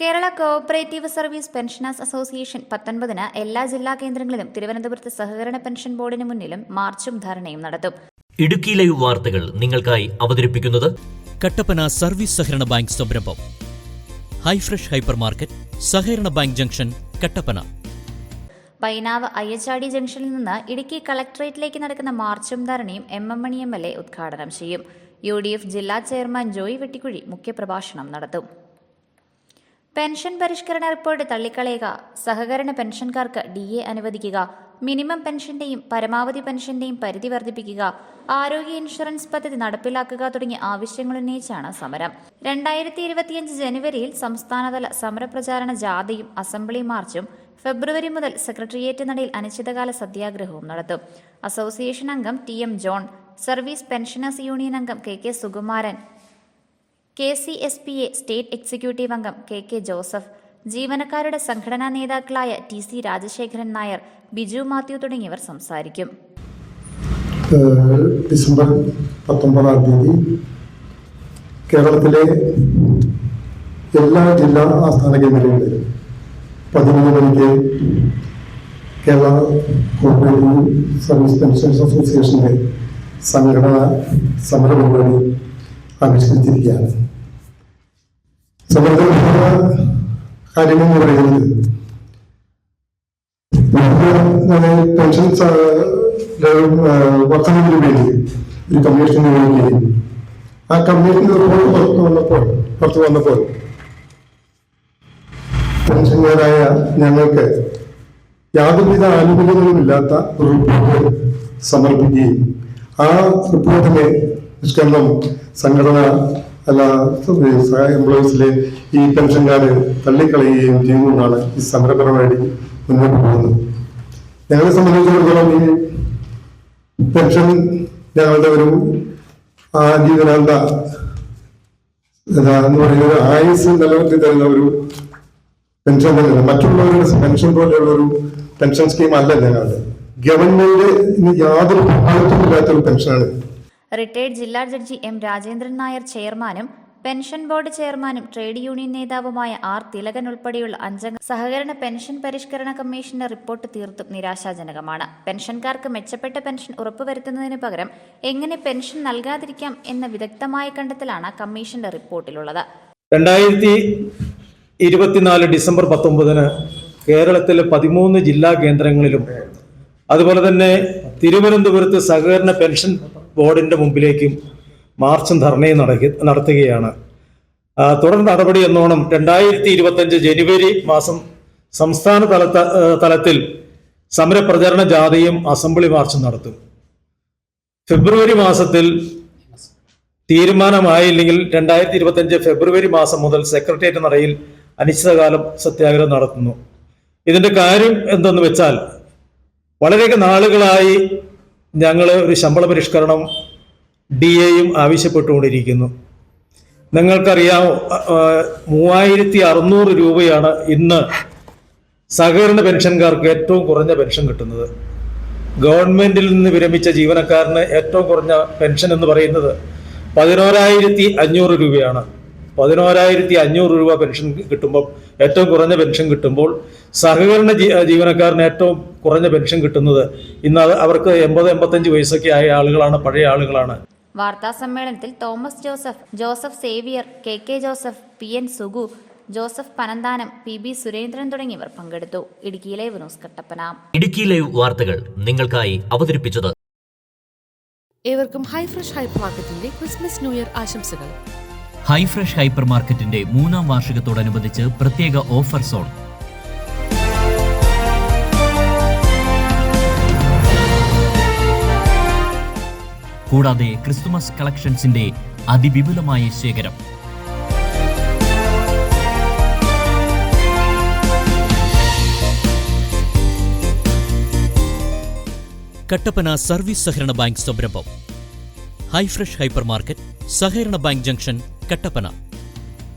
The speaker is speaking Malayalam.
Kerala cooperative service pensioners association പത്തൊൻപതിന് എല്ലാ ജില്ലാ കേന്ദ്രങ്ങളിലും തിരുവനന്തപുരത്ത് സഹകരണ പെൻഷൻ ബോർഡിന് മുന്നിലും മാർച്ചും ധാരണയും നടത്തും. ഇടുക്കി ലൈവ് വാർത്തകൾ നിങ്ങൾക്കായി അവതരിപ്പിക്കുന്നത് കട്ടപ്പന സർവീസ് സഹകരണ ബാങ്ക് സംരംഭം. ഹൈഫ്രഷ് ഹൈപ്പർ മാർക്കറ്റ് സഹകരണ ബാങ്ക് ജംഗ്ഷൻ കട്ടപ്പന. പൈനാവ് അയ്യച്ചാടി ജംഗ്ഷനിൽ നിന്ന് ഇടുക്കി കളക്ടറേറ്റിലേക്ക് നടക്കുന്ന മാർച്ചും ധാരണയും M M Mani M L A ഉദ്ഘാടനം ചെയ്യും. യു ഡി എഫ് ജില്ലാ ചെയർമാൻ ജോയി വെട്ടിക്കുഴി മുഖ്യപ്രഭാഷണം നടത്തും. പെൻഷൻ പരിഷ്കരണ റിപ്പോർട്ട് തള്ളിക്കളയുക. സഹകരണ പെൻഷൻകാർക്ക് ഡി എ അനുവദിക്കുക. മിനിമം പെൻഷന്റെയും പരമാവധി പെൻഷന്റെയും പരിധി വർദ്ധിപ്പിക്കുക. ആരോഗ്യ ഇൻഷുറൻസ് പദ്ധതി നടപ്പിലാക്കുക തുടങ്ങിയ ആവശ്യങ്ങൾ ഉന്നയിച്ചാണ് സമരം. രണ്ടായിരത്തി ഇരുപത്തിയഞ്ച് ജനുവരിയിൽ സംസ്ഥാനതല സമരപ്രചാരണ ജാഥയും അസംബ്ലി മാർച്ചും ഫെബ്രുവരി മുതൽ സെക്രട്ടേറിയറ്റ് നടയിൽ അനിശ്ചിതകാല സത്യാഗ്രഹവും നടത്തും. അസോസിയേഷൻ അംഗം T M John service pensioners union അംഗം K K Sukumaran K C S P A state executive അംഗം കെ കെ ജോസഫ് ജീവനക്കാരുടെ സംഘടനാ നേതാക്കളായ ടി സി രാജശേഖരൻ നായർ ബിജു മാത്യു തുടങ്ങിയവർ സംസാരിക്കും. ഡിസംബർ പത്തൊമ്പതാം തീയതി കേരളത്തിലെ എല്ലാ ജില്ലാ ആസ്ഥാന കേന്ദ്രങ്ങളിലും പതിനൊന്ന് മണിക്ക് കേരള കോർപ്പറേറ്റീവ് സർവീസ് അസോസിയേഷന്റെ സംഘടനാ സമര പരിപാടി ആവിഷ്കരിച്ചിരിക്കുകയാണ് പ്രധാന കാര്യമെന്ന് പറയുന്നത് പെൻഷൻ വർധനവിന് വേണ്ടി ഒരു കമ്മീഷൻ നിയോഗിക്കുകയും ആ കമ്മീഷൻ റിപ്പോർട്ട് പുറത്തു വന്നപ്പോൾ പുറത്തു വന്നപ്പോൾ പെൻഷൻകാരായ ഞങ്ങൾക്ക് യാതൊരുവിധ ആനുകൂല്യങ്ങളുമില്ലാത്ത ഒരു റിപ്പോർട്ട് സമർപ്പിക്കുകയും ആ റിപ്പോർട്ടിനെ നിഷ്കരണം സംഘടന അല്ല എംപ്ലോയീസിലെ ഈ പെൻഷൻകാര് തള്ളിക്കളയുകയും ചെയ്യുന്നതാണ് ഈ സമരപരമായിട്ട് മുന്നോട്ട് പോകുന്നത്. ഞങ്ങളെ സംബന്ധിച്ചിടത്തോളം ഈ പെൻഷൻ ഞങ്ങളുടെ ഒരു ആജീവനാന്ത എന്ന് പറയുന്നത് ആയുസ് നിലനിർത്തി തരുന്ന ഒരു പെൻഷൻ തന്നെയാണ്. മറ്റുള്ളവരുടെ പെൻഷൻ പോലെയുള്ള ഒരു പെൻഷൻ സ്കീം അല്ല ഞങ്ങളുടെ. ഗവൺമെന്റ് ഇന്ന് യാതൊരു പങ്കാളിത്തമില്ലാത്ത ഒരു പെൻഷനാണ് റിട്ടയർഡ് ജില്ലാ ജഡ്ജി എം രാജേന്ദ്രൻ നായർ ചെയർമാനും പെൻഷൻ ബോർഡ് ചെയർമാനും ട്രേഡ് യൂണിയൻ നേതാവുമായ ആർ തിലകൻ ഉൾപ്പെടെയുള്ള അഞ്ചംഗ സഹകരണ പെൻഷൻ പരിഷ്കരണ കമ്മീഷന്റെ റിപ്പോർട്ട് തീർത്തും നിരാശാജനകമാണ്. പെൻഷൻകാർക്ക് മെച്ചപ്പെട്ട പെൻഷൻ ഉറപ്പുവരുത്തുന്നതിന് പകരം എങ്ങനെ പെൻഷൻ നൽകാതിരിക്കാം എന്ന വിദഗ്ധമായ കണ്ടെത്തലാണ് കമ്മീഷന്റെ റിപ്പോർട്ടിലുള്ളത്. രണ്ടായിരത്തി ഇരുപത്തിനാല് ഡിസംബർ പത്തൊമ്പതിന് കേരളത്തിലെ പതിമൂന്ന് ജില്ലാ കേന്ദ്രങ്ങളിലും അതുപോലെ തന്നെ തിരുവനന്തപുരത്ത് സഹകരണ പെൻഷൻ ബോർഡിന്റെ മുമ്പിലേക്കും മാർച്ചും ധർണയും നടക്കി നടത്തുകയാണ്. തുടർ നടപടി എന്നോണം രണ്ടായിരത്തി ഇരുപത്തഞ്ച് ജനുവരി മാസം സംസ്ഥാന തല തലത്തിൽ സമരപ്രചരണ ജാഥയും അസംബ്ലി മാർച്ചും നടത്തും. ഫെബ്രുവരി മാസത്തിൽ തീരുമാനമായില്ലെങ്കിൽ രണ്ടായിരത്തി ഇരുപത്തഞ്ച് ഫെബ്രുവരി മാസം മുതൽ സെക്രട്ടേറിയറ്റ് നടയിൽ അനിശ്ചിതകാലം സത്യാഗ്രഹം നടത്തുന്നു. ഇതിന്റെ കാര്യം എന്തെന്ന് വെച്ചാൽ വളരെയധികം നാളുകളായി ഞങ്ങൾ ഒരു ശമ്പള പരിഷ്കരണം ഡി എയും ആവശ്യപ്പെട്ടുകൊണ്ടിരിക്കുന്നു നിങ്ങൾക്കറിയാം മൂവായിരത്തി അറുന്നൂറ് രൂപയാണ് ഇന്ന് സഹകരണ പെൻഷൻകാർക്ക് ഏറ്റവും കുറഞ്ഞ പെൻഷൻ കിട്ടുന്നത്. ഗവൺമെന്റിൽ നിന്ന് വിരമിച്ച ജീവനക്കാരന് ഏറ്റവും കുറഞ്ഞ പെൻഷൻ എന്ന് പറയുന്നത് പതിനോരായിരത്തി അഞ്ഞൂറ് രൂപയാണ്. പതിനോരായിരത്തി അഞ്ഞൂറ് രൂപ പെൻഷൻ കിട്ടുമ്പോൾ ഏറ്റവും കുറഞ്ഞ പെൻഷൻ കിട്ടുമ്പോൾ സഹകരണ ജീ- ജീവനക്കാരന് ഏറ്റവും കുറഞ്ഞ പെൻഷൻ കിട്ടുന്നത് ഇന്ന് അവർക്ക് എൺപത് എൺപത്തഞ്ച് വയസ്സൊക്കെ ആയ ആളുകളാണ് പഴയ ആളുകളാണ്. വാർത്താ സമ്മേളനത്തിൽ Thomas Joseph Joseph Xavier K K Joseph P N Sugu Joseph Panananthanam P B Surendran തുടങ്ങിയവർ പങ്കെടുത്തു. Idukki live news Kattappana. Idukki live വാർത്തകൾ നിങ്ങൾക്കായി അവതരിപ്പിച്ചത്. ഏവർക്കും ഹൈ ഫ്രഷ് ഹൈ മാർക്കറ്റിന്റെ ക്രിസ്മസ് ന്യൂ ഇയർ ആശംസകൾ. ഹൈഫ്രഷ് ഹൈപ്പർ മാർക്കറ്റിന്റെ മൂന്നാം വാർഷികത്തോടനുബന്ധിച്ച് പ്രത്യേക ഓഫർ സോൺ കൂടാതെ ക്രിസ്തുമസ് കളക്ഷൻസിന്റെ അതിവിപുലമായ ശേഖരം. കട്ടപ്പന സർവീസ് സഹകരണ ബാങ്ക് സംരംഭം. ഹൈഫ്രഷ് ഹൈപ്പർ മാർക്കറ്റ് സഹകരണ ബാങ്ക് ജംഗ്ഷൻ കട്ടപ്പന